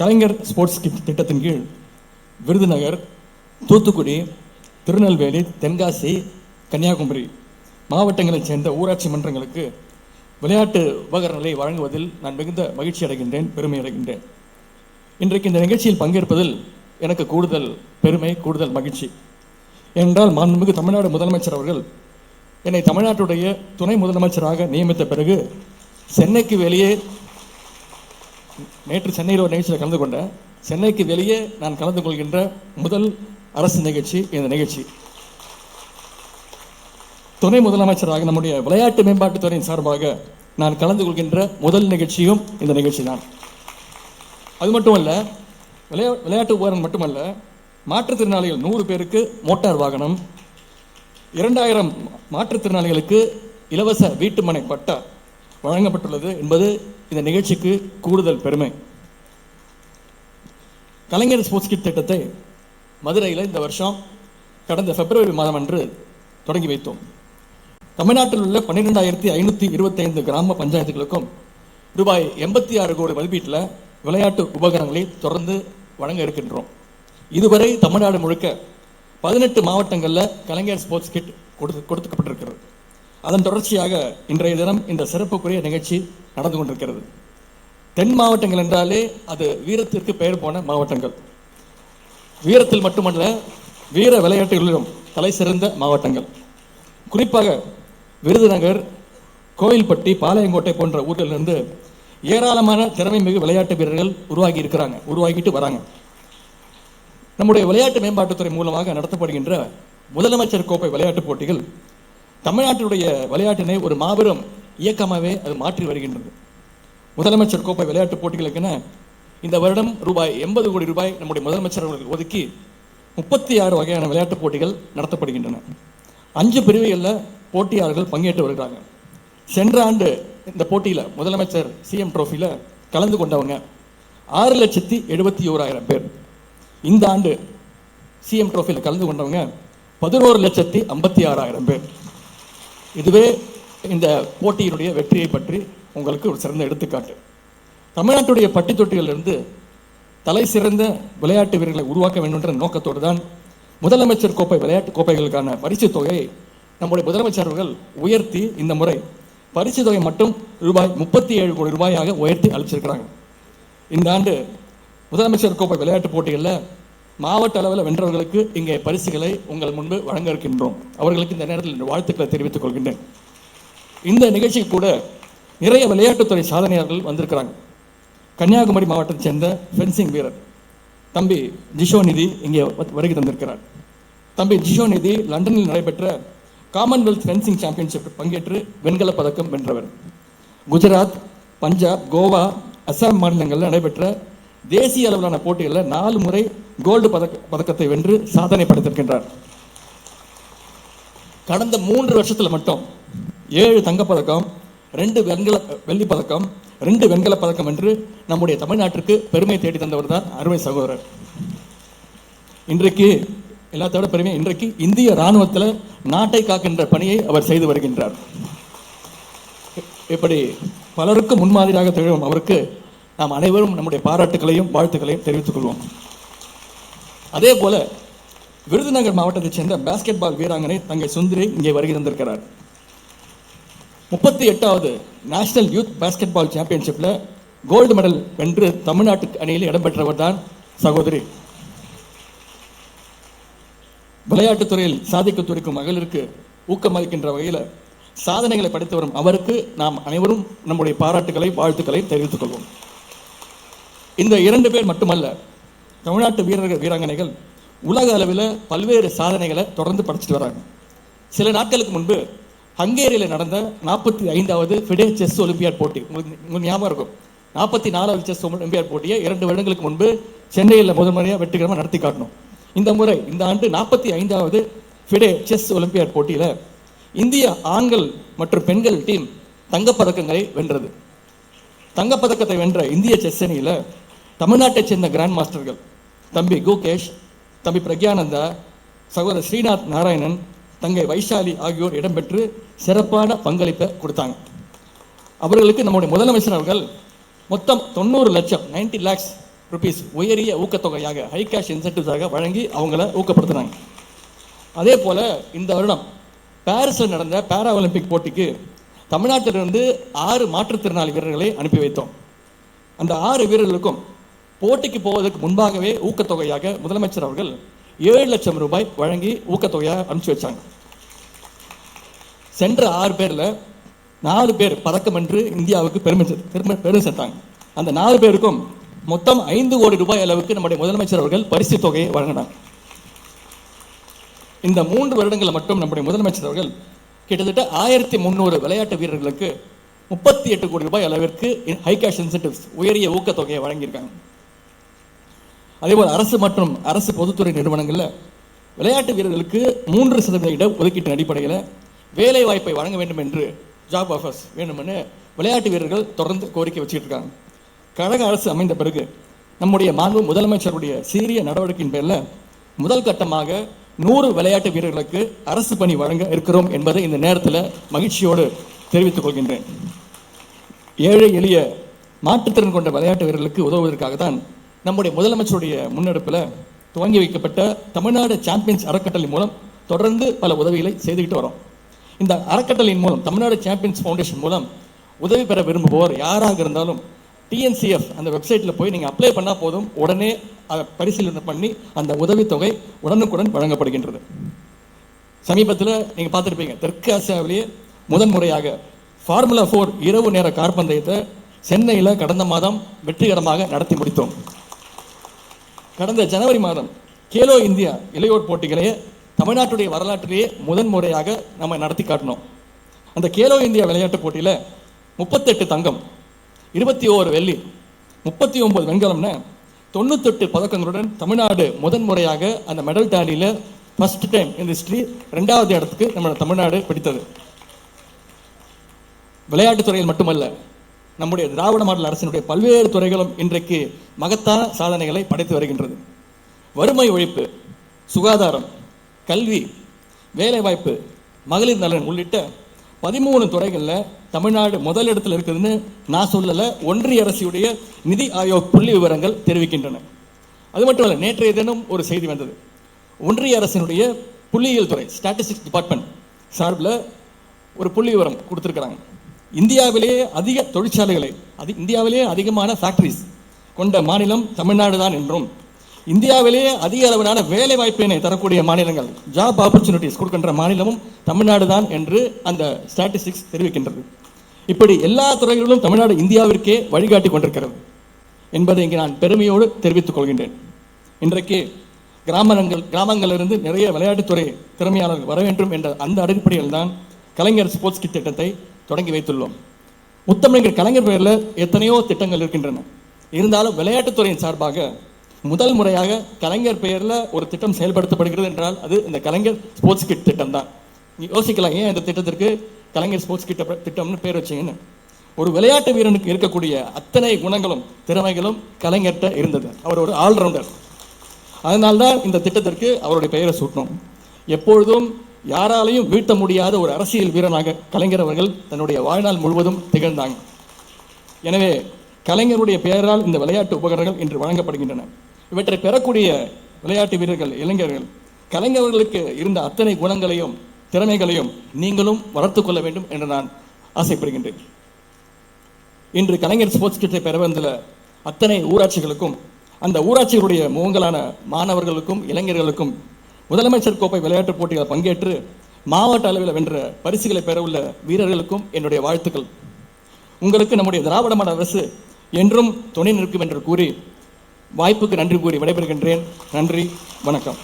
கலைஞர் sports திட்டத்தின் கீழ் விருதுநகர் தூத்துக்குடி திருநெல்வேலி தென்காசி கன்னியாகுமரி மாவட்டங்களைச் சேர்ந்த ஊராட்சி மன்றங்களுக்கு விளையாட்டு உபகரணங்களை வழங்குவதில் நான் மிகுந்த மகிழ்ச்சி அடைகின்றேன் பெருமை அடைகின்றேன். இன்றைக்கு இந்த நிகழ்ச்சியில் பங்கேற்பதில் எனக்கு கூடுதல் பெருமை கூடுதல் மகிழ்ச்சி. ஏனென்றால் மாண்புமிகு தமிழ்நாடு முதலமைச்சர் அவர்கள் என்னை தமிழ்நாட்டுடைய துணை முதலமைச்சராக நியமித்த பிறகு சென்னைக்கு வெளியே நேற்று சென்னையில் ஒரு நிகழ்ச்சியில் கலந்து கொண்டேன் சென்னைக்கு வெளியே நான் கலந்து கொள்கின்ற முதல் அரசு நிகழ்ச்சி இந்த நிகழ்ச்சி. துணை முதலமைச்சராக நம்முடைய விளையாட்டு மேம்பாட்டுத்துறையின் சார்பாக நான் கலந்து கொள்கின்ற முதல் நிகழ்ச்சியும் இந்த நிகழ்ச்சி தான் அது மட்டுமல்ல விளையா விளையாட்டு உபகரணம் மட்டுமல்ல மாற்றுத்திறனாளிகள் நூறு பேருக்கு மோட்டார் வாகனம் இரண்டாயிரம் மாற்றுத்திறனாளிகளுக்கு இலவச வீட்டுமனை பட்டா வழங்கப்பட்டுள்ளது என்பது இந்த நிகழ்ச்சிக்கு கூடுதல் பெருமை. கலைஞர் ஸ்போர்ட்ஸ் கிட் திட்டத்தை மதுரையில் இந்த வருஷம் கடந்த பிப்ரவரி மாதம் அன்று தொடங்கி வைத்தோம். தமிழ்நாட்டில் உள்ள பன்னிரெண்டாயிரத்தி ஐநூற்றி இருபத்தைந்து கிராம பஞ்சாயத்துகளுக்கும் ரூபாய் எண்பத்தி ஆறு கோடி மதிப்பீட்டில் விளையாட்டு உபகரணங்களை தொடர்ந்து வழங்க இருக்கின்றோம். இதுவரை தமிழ்நாடு முழுக்க பதினெட்டு மாவட்டங்களில் கலைஞர் ஸ்போர்ட்ஸ் கிட் கொடுத்து கொடுத்துக்கப்பட்டிருக்கிறது அதன் தொடர்ச்சியாக இன்றைய தினம் இந்த சிறப்புக்குரிய நிகழ்ச்சி நடந்து கொண்டிருக்கிறது. தென் மாவட்டங்கள் என்றாலே அது வீரத்திற்கு பெயர் போன மாவட்டங்கள். வீரத்தில் மட்டுமல்ல வீர விளையாட்டுகளிலும் தலை சிறந்த மாவட்டங்கள். குறிப்பாக விருதுநகர் கோயில்பட்டி பாளையங்கோட்டை போன்ற ஊர்களிலிருந்து ஏராளமான திறமை மிகு விளையாட்டு வீரர்கள் உருவாகி இருக்கிறாங்க உருவாகிட்டு வராங்க. நம்முடைய விளையாட்டு மேம்பாட்டுத்துறை மூலமாக நடத்தப்படுகின்ற முதலமைச்சர் கோப்பை விளையாட்டுப் போட்டிகள் தமிழ்நாட்டினுடைய விளையாட்டினை ஒரு மாபெரும் இயக்கமாகவே அது மாற்றி வருகின்றது. முதலமைச்சர் கோப்பை விளையாட்டுப் போட்டிகளுக்கென இந்த வருடம் ரூபாய் எண்பது கோடி ரூபாய் நம்முடைய முதலமைச்சர் அவர்கள் ஒதுக்கி முப்பத்தி ஆறு வகையான விளையாட்டுப் போட்டிகள் நடத்தப்படுகின்றன. அஞ்சு பிரிவுகளில் போட்டியாளர்கள் பங்கேற்று வருகிறாங்க. சென்ற ஆண்டு இந்த போட்டியில் முதலமைச்சர் சிஎம் ட்ரோஃபியில் கலந்து கொண்டவங்க ஆறு லட்சத்தி எழுபத்தி ஓராயிரம் பேர். இந்த ஆண்டு சிஎம் ட்ரோஃபியில் கலந்து கொண்டவங்க பதினோரு லட்சத்தி ஐம்பத்தி ஆறாயிரம் பேர். இதுவே இந்த போட்டியினுடைய வெற்றியை பற்றி உங்களுக்கு ஒரு சிறந்த எடுத்துக்காட்டு. தமிழ்நாட்டுடைய பட்டி தொட்டிகளிலிருந்து தலை சிறந்த விளையாட்டு வீரர்களை உருவாக்க வேண்டும் என்ற நோக்கத்தோடு தான் முதலமைச்சர் கோப்பை விளையாட்டு கோப்பைகளுக்கான பரிசு தொகையை நம்முடைய முதலமைச்சர் அவர்கள் உயர்த்தி இந்த முறை பரிசு தொகை மட்டும் ரூபாய் முப்பத்தி ஏழு கோடி ரூபாயாக உயர்த்தி அளிச்சிருக்கிறாங்க. இந்த ஆண்டு முதலமைச்சர் கோப்பை விளையாட்டுப் போட்டிகளில் மாவட்ட அளவில் வென்றவர்களுக்கு இங்கே பரிசுகளை உங்கள் முன்பு வழங்க இருக்கின்றோம் அவர்களுக்கு இந்த நேரத்தில் வாழ்த்துக்களை தெரிவித்துக் கொள்கின்றேன். இந்த நிகழ்ச்சி கூட நிறைய விளையாட்டுத்துறை சாதனையாளர்கள் வந்திருக்கிறாங்க. கன்னியாகுமரி மாவட்டத்தை சேர்ந்த ஃபென்சிங் வீரர் தம்பி ஜிஷோ நிதி இங்கே வருகை தந்திருக்கிறார். தம்பி ஜிஷோநிதி லண்டனில் நடைபெற்ற காமன்வெல்த் ஃபென்சிங் சாம்பியன்ஷிப் பங்கேற்று வெண்கல பதக்கம் வென்றவர். குஜராத் பஞ்சாப் கோவா அஸ்ஸாம் மாநிலங்களில் நடைபெற்ற தேசிய அளவிலான போட்டிகளில் நாலு முறை கோல்டு பதக்க பதக்கத்தை வென்று சாதனை படைத்திருக்கின்றார் கடந்த மூன்று வருஷத்தில் மட்டும் ஏழு தங்கப்பதக்கம் ரெண்டு வெண்கல வெள்ளி பதக்கம் ரெண்டு வெண்கலப் பதக்கம் என்று நம்முடைய தமிழ்நாட்டிற்கு பெருமை தேடி தந்தவர் தான் அருமை சகோதரர். இன்றைக்கு எல்லாத்தோட பெருமை இன்றைக்கு இந்திய ராணுவத்தில் நாட்டை காக்கின்ற பணியை அவர் செய்து வருகின்றார். இப்படி பலருக்கு முன்மாதிரியாக திகழும் அவருக்கு நாம் அனைவரும் நம்முடைய பாராட்டுகளையும் வாழ்த்துக்களையும் தெரிவித்துக் கொள்வோம். அதே போல விருதுநகர் மாவட்டத்தைச் சேர்ந்த பாஸ்கெட் பால் வீராங்கனை தங்கை சுந்தரி இங்கே வருகை தந்திருக்கிறார் முப்பத்தி எட்டாவது நேஷனல் யூத் பாஸ்கெட் பால் சாம்பியன்ஷிப்பில் கோல்டு மெடல் வென்று தமிழ்நாட்டு அணியில் இடம்பெற்றவர் தான் சகோதரி. விளையாட்டுத் துறையில் சாதிக்க துடிக்கும் மகளிருக்கு ஊக்கமளிக்கின்ற வகையில் சாதனைகளை படைத்து வரும் அவருக்கு நாம் அனைவரும் நம்முடைய பாராட்டுகளை வாழ்த்துக்களை தெரிவித்துக் கொள்வோம். இந்த இரண்டு பேர் மட்டுமல்ல தமிழ்நாட்டு வீரர்கள் வீராங்கனைகள் உலக அளவில் பல்வேறு சாதனைகளை தொடர்ந்து படைச்சிட்டு வராங்க. சில நாட்களுக்கு முன்பு ஹங்கேரியில் நடந்த நாற்பத்தி ஐந்தாவது ஃபிடே செஸ் ஒலிம்பியாட் போட்டி உங்களுக்கு ஞாபகம் இருக்கும். நாற்பத்தி நாலாவது செஸ் ஒலிம்பியாட் போட்டியை இரண்டு வருடங்களுக்கு முன்பு சென்னையில் முதல் முறையாக வெற்றிகரமாக நடத்தி காட்டணும். இந்த முறை இந்த ஆண்டு நாற்பத்தி ஐந்தாவது ஃபிடே செஸ் ஒலிம்பியாட் போட்டியில் இந்திய ஆண்கள் மற்றும் பெண்கள் டீம் தங்கப்பதக்கங்களை வென்றது. தங்கப்பதக்கத்தை வென்ற இந்திய செஸ் அணியில் தமிழ்நாட்டைச் சேர்ந்த கிராண்ட் மாஸ்டர்கள் தம்பி கோகேஷ் தம்பி பிரக்யானந்தா சகோதரர் ஸ்ரீநாத் நாராயணன் தங்கை வைஷாலி ஆகியோர் இடம்பெற்று சிறப்பான பங்களிப்பை கொடுத்தாங்க. அவர்களுக்கு நம்முடைய முதலமைச்சர் அவர்கள் மொத்தம் தொண்ணூறு லட்சம் 90 லேக்ஸ் ருபீஸ் உயரிய ஊக்கத்தொகையாக ஹை கேஷ் இன்சென்டிவ்ஸாக வழங்கி அவங்கள ஊக்கப்படுத்துனாங்க. அதே போல் இந்த வருடம் பாரிஸில் நடந்த பேரா ஒலிம்பிக் போட்டிக்கு தமிழ்நாட்டிலிருந்து ஆறு மாற்றுத்திறனாளி வீரர்களை அனுப்பி வைத்தோம். அந்த ஆறு வீரர்களுக்கும் போட்டிக்கு போவதற்கு முன்பாகவே ஊக்கத்தொகையாக முதலமைச்சர் அவர்கள் ஏழு லட்சம் ரூபாய் வழங்கி ஊக்கத்தொகையாக அனுப்பிச்சு வச்சாங்க. சென்ற ஆறு பேரில் நாலு பேர் பதக்கம் என்று இந்தியாவுக்கு பெருமை பெருமை சேர்த்தாங்க. அந்த நாலு பேருக்கும் மொத்தம் ஐந்து கோடி ரூபாய் அளவுக்கு நம்முடைய முதலமைச்சர் அவர்கள் பரிசு தொகையை வழங்கினாங்க. இந்த மூன்று வருடங்களில் மட்டும் நம்முடைய முதலமைச்சர் அவர்கள் கிட்டத்தட்ட ஆயிரத்தி முந்நூறு விளையாட்டு வீரர்களுக்கு முப்பத்தி எட்டு கோடி ரூபாய் அளவிற்கு ஹை கேஷ் இன்சென்டிவ்ஸ் உயரிய ஊக்கத்தொகையை வழங்கியிருக்காங்க. அதேபோல் அரசு மற்றும் அரசு பொதுத்துறை நிறுவனங்களில் விளையாட்டு வீரர்களுக்கு மூன்று சதவீத இட ஒதுக்கீட்டின் அடிப்படையில் வேலை வாய்ப்பை வழங்க வேண்டும் என்று ஜாப் ஆஃபர்ஸ் வேண்டுமென்னு விளையாட்டு வீரர்கள் தொடர்ந்து கோரிக்கை வச்சுக்கிட்டு இருக்காங்க கழக அரசு அமைந்த பிறகு நம்முடைய மாண்பு முதலமைச்சருடைய சீரிய நடவடிக்கையின் பேரில் முதல் கட்டமாக நூறு விளையாட்டு வீரர்களுக்கு அரசு பணி வழங்க இருக்கிறோம் என்பதை இந்த நேரத்தில் மகிழ்ச்சியோடு தெரிவித்துக் கொள்கின்றேன். ஏழை எளிய மாற்றுத்திறன் கொண்ட விளையாட்டு வீரர்களுக்கு உதவுவதற்காக தான் நம்முடைய முதலமைச்சருடைய முன்னெடுப்பில் துவங்கி வைக்கப்பட்ட தமிழ்நாடு சாம்பியன்ஸ் அறக்கட்டளை மூலம் தொடர்ந்து பல உதவிகளை செய்துக்கிட்டு வரோம். இந்த அறக்கட்டளையின் மூலம் தமிழ்நாடு சாம்பியன்ஸ் ஃபவுண்டேஷன் மூலம் உதவி பெற விரும்புபவர் யாராக இருந்தாலும் டிஎன்சிஎஃப் அந்த வெப்சைட்டில் போய் நீங்கள் அப்ளை பண்ணால் போதும். உடனே அதை பரிசீலனை பண்ணி அந்த உதவித்தொகை உடனுக்குடன் வழங்கப்படுகின்றது. சமீபத்தில் நீங்கள் பார்த்துருப்பீங்க தெற்கு ஆசியாவிலேயே முதன்முறையாக ஃபார்முலா ஃபோர் இரவு நேர கார் பந்தயத்தை சென்னையில் கடந்த மாதம் வெற்றிகரமாக நடத்தி முடித்தோம். கடந்த ஜனவரி மாதம் கேலோ இந்தியா இளையோர் போட்டிகளை தமிழ்நாட்டுடைய வரலாற்றிலேயே முதன்முறையாக நம்ம நடத்தி காட்டினோம். அந்த கேலோ இந்தியா விளையாட்டுப் போட்டியில் முப்பத்தெட்டு தங்கம் இருபத்தி ஓரு வெள்ளி முப்பத்தி ஒன்பது வெண்கலம்னு தொண்ணூத்தெட்டு பதக்கங்களுடன் தமிழ்நாடு முதன்முறையாக அந்த மெடல் டேலியில் ஃபர்ஸ்ட் டைம் இந்த ஹிஸ்ட்ரி ரெண்டாவது இடத்துக்கு நம்ம தமிழ்நாடு பிடித்தது. விளையாட்டுத் துறையில் மட்டுமல்ல நம்முடைய திராவிட மாடல் அரசினுடைய பல்வேறு துறைகளும் இன்றைக்கு மகத்தான சாதனைகளை படைத்து வருகின்றது. வறுமை ஒழிப்பு சுகாதாரம் கல்வி வேலைவாய்ப்பு மகளிர் நலன் உள்ளிட்ட பதிமூணு துறைகளில் தமிழ்நாடு முதலிடத்தில் இருக்குதுன்னு நான் சொல்லலை ஒன்றிய அரசுடைய நிதி ஆயோக் புள்ளி விவரங்கள் தெரிவிக்கின்றன. அது மட்டும் இல்லை நேற்றைய தினம் ஒரு செய்தி வந்தது. ஒன்றிய அரசினுடைய புள்ளியியல் துறை ஸ்டாட்டிஸ்டிக்ஸ் டிபார்ட்மெண்ட் சார்பில் ஒரு புள்ளி விவரம் கொடுத்துருக்குறாங்க. இந்தியாவிலேயே அதிக தொழிற்சாலைகளை அது இந்தியாவிலேயே அதிகமான ஃபேக்டரிஸ் கொண்ட மாநிலம் தமிழ்நாடு தான் என்றும் இந்தியாவிலேயே அதிக அளவிலான வேலை வாய்ப்பினை தரக்கூடிய மாநிலங்கள் ஜாப் ஆப்பர்ச்சுனிட்டிஸ் கொடுக்கின்ற மாநிலமும் தமிழ்நாடு தான் என்று அந்த ஸ்டாட்டிஸ்டிக்ஸ் தெரிவிக்கின்றது. இப்படி எல்லா துறைகளிலும் தமிழ்நாடு இந்தியாவிற்கே வழிகாட்டி கொண்டிருக்கிறது என்பதை இங்கே நான் பெருமையோடு தெரிவித்துக் கொள்கின்றேன். இன்றைக்கு கிராமங்கள் கிராமங்களிலிருந்து நிறைய விளையாட்டுத்துறை திறமையாளர்கள் வர வேண்டும் என்ற அந்த அடிப்படையில் தான் கலைஞர் ஸ்போர்ட்ஸ் கிட் திட்டத்தை தொடங்கி வைத்துள்ளோம். முத்தமிழர் கலைஞர் பெயரில் எத்தனையோ திட்டங்கள் இருக்கின்றன. இருந்தாலும் விளையாட்டுத்துறையின் சார்பாக முதல் முறையாக கலைஞர் பெயரில் ஒரு திட்டம் செயல்படுத்தப்படுகிறது என்றால் அது இந்த கலைஞர் ஸ்போர்ட்ஸ் கிட் திட்டம் தான். நீ யோசிக்கலாம் ஏன் இந்த திட்டத்திற்கு கலைஞர் ஸ்போர்ட்ஸ் கிட்ட திட்டம்னு பேர் வச்சிங்கன்னு. ஒரு விளையாட்டு வீரனுக்கு இருக்கக்கூடிய அத்தனை குணங்களும் திறமைகளும் கலைஞர்கிட்ட இருந்தது. அவர் ஒரு ஆல்ரவுண்டர் அதனால்தான் இந்த திட்டத்திற்கு அவருடைய பெயரை சூட்டினோம். எப்பொழுதும் யாராலையும் வீழ்த்த முடியாத ஒரு அரசியல் வீரனாக கலைஞர் அவர்கள் தன்னுடைய வாழ்நாள் முழுவதும் திகழ்ந்தாங்க. எனவே கலைஞருடைய பெயரால் இந்த விளையாட்டு உபகரணங்கள் இன்று வழங்கப்படுகின்றன. இவற்றை பெறக்கூடிய விளையாட்டு வீரர்கள் இளைஞர்கள் கலைஞர்களுக்கு இருந்த அத்தனை குணங்களையும் திறமைகளையும் நீங்களும் வளர்த்துக் கொள்ள வேண்டும் என்று நான் ஆசைப்படுகின்றேன். இன்று கலைஞர் ஸ்போர்ட்ஸ் கிட்டை பெற வந்துள்ள அத்தனை ஊராட்சிகளுக்கும் அந்த ஊராட்சிகளுடைய முகங்களான மாணவர்களுக்கும் இளைஞர்களுக்கும் முதலமைச்சர் கோப்பை விளையாட்டுப் போட்டியில் பங்கேற்று மாவட்ட அளவில் வென்ற பரிசுகளை பெற உள்ள வீரர்களுக்கும் என்னுடைய வாழ்த்துக்கள். உங்களுக்கு நம்முடைய திராவிட மாடல் அரசு என்றும் துணை நிற்கும் என்று கூறி வாய்ப்புக்கு நன்றி கூறி விடைபெறுகின்றேன். நன்றி வணக்கம்.